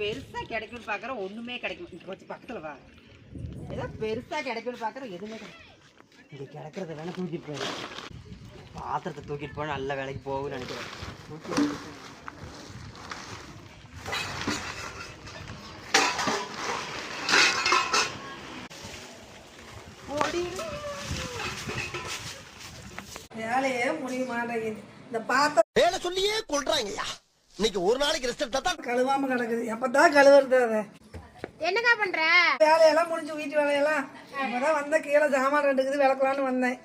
பெருசா கிடைக்கும்னு பாக்குறோம் ஒண்ணுமே கிடைக்கும் இங்க கொஞ்சம் பக்கத்துல வா. ஏதோ பெருசா கிடைக்கும்னு பாக்குறோம் எதுவுமே கிடைக்கும் இங்க கிடக்கிறத வேணா தூக்கிட்டு போய் பாத்திரத்தை தூக்கிட்டு போனா நல்ல வேலைக்கு போகும்னு நினைக்கிறேன். வேலையே முடிய மாட்டேங்குது. இந்த பாத்திரம் வேலை சொல்லியே கொள்றாங்கய்யா இன்னைக்கு ஒரு நாளைக்கு ரெஸ்ட் எடுத்தா தான் கழுவாம கிடக்குது. எப்பதான் கழுவுறது அதை? என்னக்கா பண்ற? வேலையெல்லாம் முடிஞ்சு வீட்டு வேலையெல்லாம். இப்பதான் வந்த கீழே சாமான் ரெண்டுக்குது விளக்கலான்னு வந்தேன்.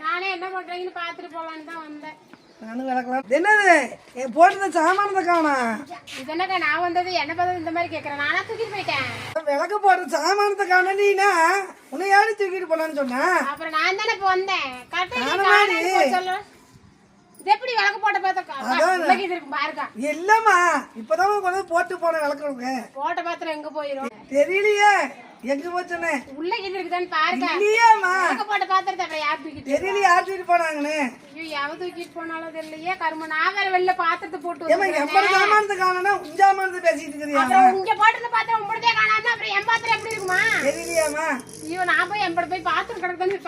நானே என்ன பண்றீங்கன்னு பாத்துட்டு போலான்னு தான் வந்தேன். நானும் விளக்கலாம். என்னது? என் போட்டு சாமானத்தை காணா? இது என்னக்கா நான் வந்தது என்ன பதில் இந்த மாதிரி கேக்குறேன் நானா தூக்கிட்டு போயிட்டேன். விளக்கு போடுற சாமானத்தை காண நீனா? உன்னை தூக்கிட்டு போலான்னு சொன்னா? அப்புறம் நான் தானே இப்போ வந்தேன். நானும் மாதிரி. கரெக்டா சொல்ல இது எப்படி விளக்கு போட்ட. பார்த்தா இல்லம்மா இப்பதான் கொண்டு போட்டு போன விளக்குறவங்க. போட்ட பாத்திரம் எங்க போயிரும்? தெரியலையே. எங்க போச்சுன்னு உள்ள இது இருக்குதான்னு பாருங்க இல்லையாம்மா. விளக்கு போட்ட பாத்திரத்தை அப்புறம் யார் தூக்கிட்டு தெரியலையே யார் தூக்கிட்டு போனாங்கன்னு. ஐயோ எவ தூக்கிட்டு போனாலும் தெரியலையே. கரும நான் வேற வெளில பாத்திரத்தை போட்டு ஏமா. எம்பது சாமானத்தை காணனா உன் சாமானத்தை பேசிட்டு இருக்கிறியா அப்புறம் இங்க போட்டு பாத்திரம் உங்களுதே காணாம அப்புறம் என் பாத்திரம் எப்படி இருக்குமா? தெரியலையாம்மா. ஐயோ நான் போய் எம்பட போய் பாத்திரம் கிடக்குதுன்னு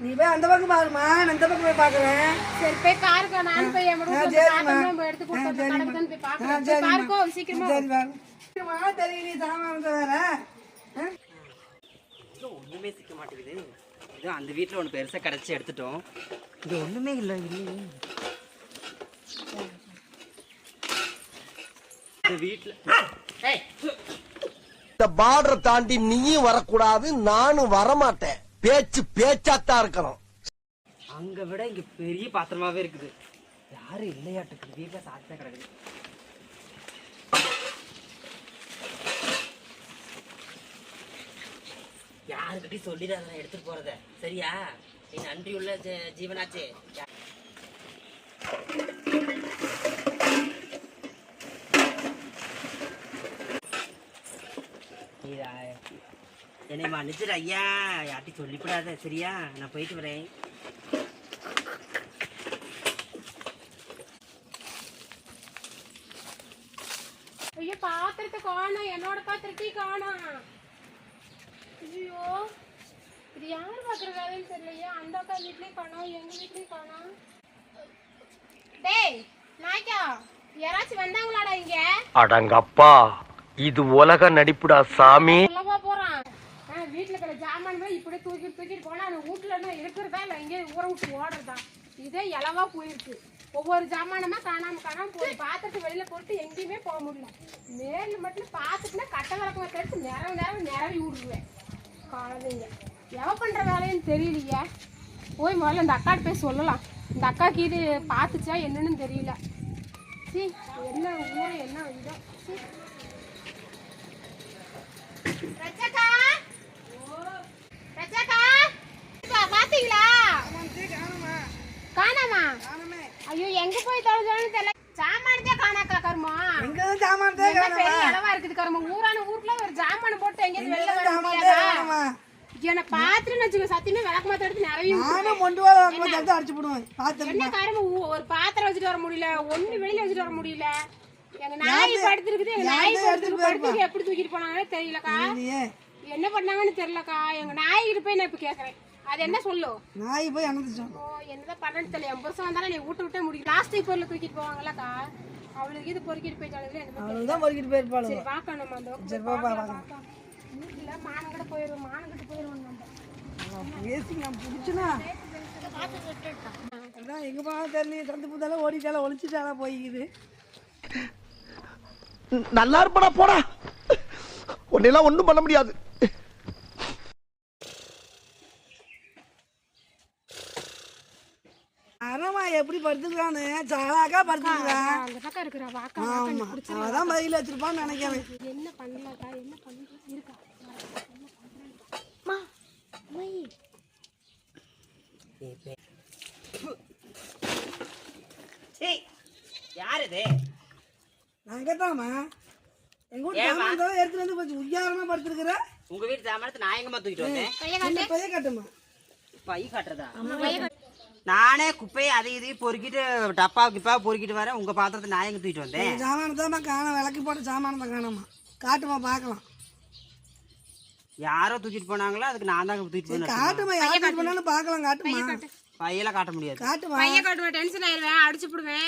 நீ போய் அந்த பக்கம் பாருமா நான் இந்த பக்கம் போய் பாக்குறேன் சரி போய் நான் என் போய் எடுத்து ஆ, கொடுத்து சரிம்மா. கிடக்குதுன்னு போய் பாக்குறேன் சீக்கிரமா. சரி ஒண்ணுமே சிக்க மாட்டேங்குது. இதோ அந்த வீட்ல ஒண்ணு பெருசா கிடைச்சு எடுத்துட்டோம். இங்க ஒண்ணுமே இல்ல இல்லையே. இந்த வீட்ல ஏய் இந்த பார்டரை தாண்டி நீயும் வரக்கூடாது நானும் வரமாட்டேன். பேச்சு பேச்சாத்தான் இருக்கணும். அங்க விட இங்க பெரிய பாத்திரமாவே இருக்குது. யாரும் இல்லையாட்டுக்கு வீட்டுல சாத்தே கிடக்குது யாருக்கிட்டையும் சொல்லிடாத நான் எடுத்துட்டு போறத. சரியா? நீ நன்றி உள்ள ஜீவனாச்சே யா- இதா, என்னை மன்னிச்சிரு ஐயா. யார்ட்டையும் சொல்லிவிடாத சரியா? நான் போயிட்டு வரேன். ஐயோ பாத்திரத்தை காணோம். என்னோட பாத்திரத்தையும் காணோம். ஐயோ. இது யார் பாக்குற வேலைன்னு தெரியலையா. அந்த அக்கா வீட்லயும் காணோம். எங்க வீட்லயும் காணோம். டேய் நாய்க்கா யாராச்சும் வந்தாங்களாடா இங்க? அடங்கப்பா இது உலக நடிப்புடா சாமி. வீட்டில் இருக்கிற ஜாமான் இப்படி தூக்கி தூக்கிட்டு போனால் அந்த வீட்டுல என்ன இருக்கிறதா இல்லை? இங்கே ஊற விட்டு ஓடுறதா? இதே இலவா போயிருக்கு. ஒவ்வொரு ஜாமானமா காணாமல் காணாம போய் பார்த்துட்டு வெளியில் போட்டு எங்கேயுமே போக முடியல. நேரில் மட்டும் பார்த்துட்டுனா கட்ட விளக்கமா தடுத்து நிறவு நிறவு நிறவி விடுவேன். குழந்தைங்க எவ பண்ற வேலைன்னு தெரியலையே. போய் முதல்ல இந்த அக்காட்டு போய் சொல்லலாம். இந்த அக்காக்கு இது பார்த்துச்சா என்னன்னு தெரியல. சீ என்ன ஊர் என்ன இதோ சீ ரச்சக்கா ரச்சக்கா பா- பாத்தீங்களா காணாமா ஐயோ எங்க போய் தொலைஞ்சோன்னு தெரியல சாமானத்தே காணுமா பெரிய இடமா இருக்குது கருமா ஊரான ஊருக்குள்ள ஒரு ஜாமான போட்டு எங்கேயும் வெளில வர முடியாதா? காணுமா என்ன பாத்துன்னு வச்சுக்கோ சத்தியமே விளக்கு மாத்த எடுத்து நிறைய நானும் கொண்டு வர வந்து அடிச்சு போடுவேன். பார்த்து என்ன காரணம் ஊ- ஒரு பாத்திரம் வச்சுட்டு வர முடியல ஒண்ணு வெளியில வச்சுட்டு வர முடியல. எங்க நாய் படுத்திருக்குது எங்க நாய் யார்கிட்ட படுத்துருக்கு படுத்துருக்கு எப்படி தூக்கிட்டு போனாங்கன்னு தெரியலக்கா. என்ன பண்ணாங்கன்னு தெரியலக்கா. எங்க நாய்கிட்ட போய் நான் இப்ப கேக்குறேன். அது என்ன சொல்லும் நாய் போய் என்னதான் பண்ணன்னு தெரியல. என் புருஷன் வந்தாலும் நீ வீட்டு விட்டே முடியும் பிளாஸ்டிக் பொருள் தூக்கிட்டு போவாங்கல்லக்கா. அவளுக்கு இது பொறுக்கிட்டு போயிட்டாலும் என்ன அவளுக்கு தான் பொறுக்கிட்டு போயிருப்பாளுங்க சரி பார்க்கணும் அந்த பக்கம் சரி பாப்பா பார்க்கலாம். வீட்டுல மானங்கிட்ட போயிடும் மானங்கிட்ட போயிடுவோம் நம்ம. பேசி நான் பிடிச்சுனா. அதான் எங்க போனாலும் தெரியல தந்து புத்தால ஓடிட்டால ஒளிச்சுட்டால போய்க்குது. நல்லா இருப்படா போடா. உன்னெல்லாம் ஒண்ணும் பண்ண முடியாது. அரமா எப்படி படுத்துக்கிறான்னு? சாலாக்கா படுத்துக்கிறான் அந்த பக்கம் இருக்கிற வாக்கா ஆமா அவதான் பதில் வச்சிருப்பான்னு நினைக்கிறேன். என்ன பண்ணலாக்கா என்ன பண்ணலாம் இருக்கா. ஏய், யார் இது நான் கேட்டாமா எங்க வீட்டு? சாமான் எடுத்துட்டு வந்து கொஞ்சம் உய்யாரமா படுத்துருக்குற. உங்க வீட்டு சாமானத்தை நான் எங்கம்மா தூக்கிட்டு வந்தேன்? பைய கட்டுமா பை காட்டுறதா? நானே குப்பையை அதை இதையும் பொறுக்கிட்டு டப்பா கிப்பா பொறுக்கிட்டு வரேன். உங்க பாத்திரத்தை நான் எங்க தூக்கிட்டு வந்தேன்? சாமானத்தை காணும். விளக்கி போட்டு சாமானத்தை காணாமா. காட்டுமா பார்க்கலாம். யாரோ தூக்கிட்டு போனாங்களோ அதுக்கு நான் தான் தூக்கிட்டு போனேன் காட்டுமா யார் காட்டு. பண்ணாலும் பார்க்கலாம். காட்டுமா. பையெல்லாம் காட்ட. முடியாது. காட்டுமா. பையன் காட்டுவேன் டென்ஷன் ஆயிருவேன். அடிச்சு போடுவேன்.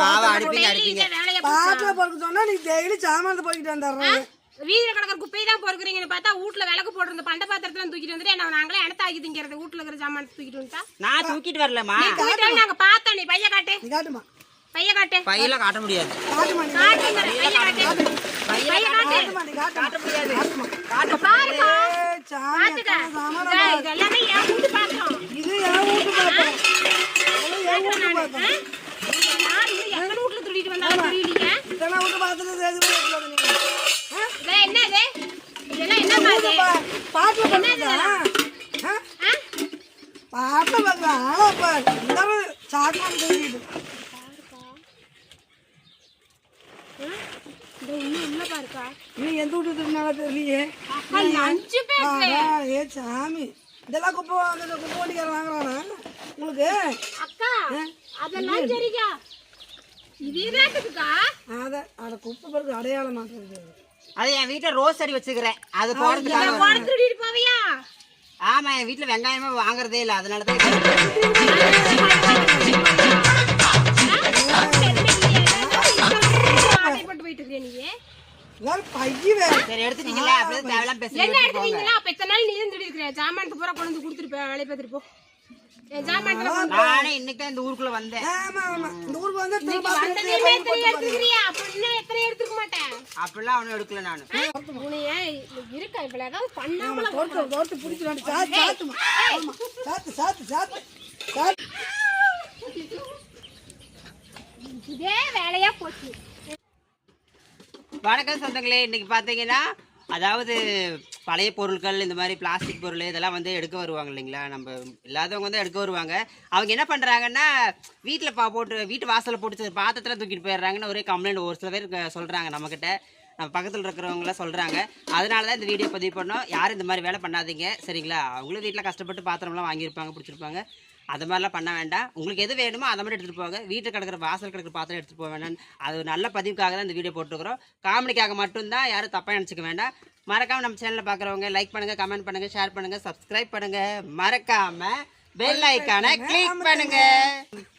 பாவம் அடிப்பீங்க அடிப்பீங்க. பாட்டில பொறுக்க சொன்னா நீ டெய்லி சாமானத்தை போய்கிட்டு வந்துடுறேன் வீதியில கிடக்கிற குப்பையை தான் பொறுக்குறீங்கன்னு பார்த்தா வீட்டுல விளக்கு போடுறது பண்ட பாத்திரத்துல தூக்கிட்டு வந்துட்டு என்ன நாங்களே இடத்த ஆக்கி திங்கிறது வீட்டுல இருக்கிற சாமான் தூக்கிட்டு வந்துட்டா. நான் தூக்கிட்டு வரலம்மா. தூக்கிட்டு வந்து நாங்க பார்த்தோம் நீ பைய காட்டு. நீ காட்டுமா? பைய காட்டு. பையெல்லாம் காட்ட முடியாது. காட்டு முடியாது. எல்லாமே என் வீட்டு பாத்திரம். இது என் வீட்டு பாத்திரம். என் வீட்டு பாத்திரம்? நான் எத்தனை வீட்டுல திருடிட்டு வந்தாலும் தெரியலீங்க இதெல்லாம் வீட்டு பாத்திரம் சேர்த்து போய் எடுத்துட்டு வந்து நீங்க. ஆ? இதே என்ன இது இதெல்லாம் என்ன வீட்டு பா- பாட்டில பண்ணுறதா ஆ? ஆளா பாரு. இந்த நீ எந்த வீட்டு திருநாளா தெரியலையே. ஏ சாமி. இதெல்லாம் குப்பை குப்பை வண்டிக்கார வாங்குறானா. உங்களுக்கு? அக்கா அதெல்லாம் சரிக்கா. இது ரேட்டுக்குக்கா அத அட குப்பை பிறகு அடையாளம் மாட்டுறது அது என் வீட்டுல ரோஸ் செடி வச்சுக்கிறேன். அது போறதுக்காக போட திருடிட்டு போவியா? ஆமா என் வீட்டுல வெங்காயமே வாங்குறதே இல்ல அதனால தான் ஆட்டைப்பட்டு போயிட்டு இருக்கியா நீ வேற பைய வேற. சரி எடுத்துட்டீங்களா? அப்படியே தேவையில்லாம் பேசி என்ன எடுத்துட்டீங்களா அப்ப இத்தனை நாள் நீ தான் திருடி இருக்கிற? ஜாமானத்து பூரா கொண்டு வந்து கொடுத்துட்டு போய் வேலையை பார்த்துட்டு போ. என் ஜாமான் நானே இன்னைக்கு தான் இந்த ஊருக்குள்ள வந்தேன். அப்படிலாம் அவனும் எடுக்கல நானு. உனைய இருக்கா? இவ்வளவு ஏதாவது பண்ணாமல தோட்டு பிடிச்சிடாண்டு சாத்து சாத்து சாத்து சாத்து சாத்து. இதே வேலையா போச்சு. வணக்கம் சொந்தங்களே இன்னைக்கு பார்த்தீங்கன்னா அதாவது பழைய பொருட்கள் இந்த மாதிரி பிளாஸ்டிக் பொருள் இதெல்லாம் வந்து எடுக்க வருவாங்க இல்லைங்களா? நம்ம இல்லாதவங்க வந்து எடுக்க வருவாங்க. அவங்க என்ன பண்ணுறாங்கன்னா வீட்டில் பா போட்டு வீட்டு வாசலில் போட்டு பாத்திரத்தில் தூக்கிட்டு போயிடுறாங்கன்னு ஒரே கம்ப்ளைண்ட் ஒரு சில பேர் சொல்கிறாங்க நம்மக்கிட்ட நம்ம பக்கத்தில் இருக்கிறவங்களாம் சொல்கிறாங்க அதனால தான் இந்த வீடியோ பதிவு பண்ணோம். யாரும் இந்த மாதிரி வேலை பண்ணாதீங்க. சரிங்களா? அவங்களும் வீட்டில் கஷ்டப்பட்டு பாத்திரம்லாம் வாங்கியிருப்பாங்க பிடிச்சிருப்பாங்க. அது மாதிரிலாம் பண்ண வேண்டாம். உங்களுக்கு எது வேணுமோ அதை மட்டும் எடுத்துகிட்டு போங்க. வீட்டில் கிடக்கிற வாசல் கிடக்கிற பாத்திரம் எடுத்துகிட்டு போக வேண்டாம் அது நல்ல பதிவுக்காக தான் இந்த வீடியோ போட்டுருக்குறோம். காமெடிக்காக மட்டும்தான் யாரும் தப்பாக நினச்சிக்க வேண்டாம். மறக்காமல் நம்ம சேனலில் பார்க்குறவங்க லைக் பண்ணுங்கள் கமெண்ட் பண்ணுங்கள் ஷேர் பண்ணுங்கள் சப்ஸ்கிரைப் பண்ணுங்கள் மறக்காமல் பெல் ஐக்கானை கிளிக் பண்ணுங்கள்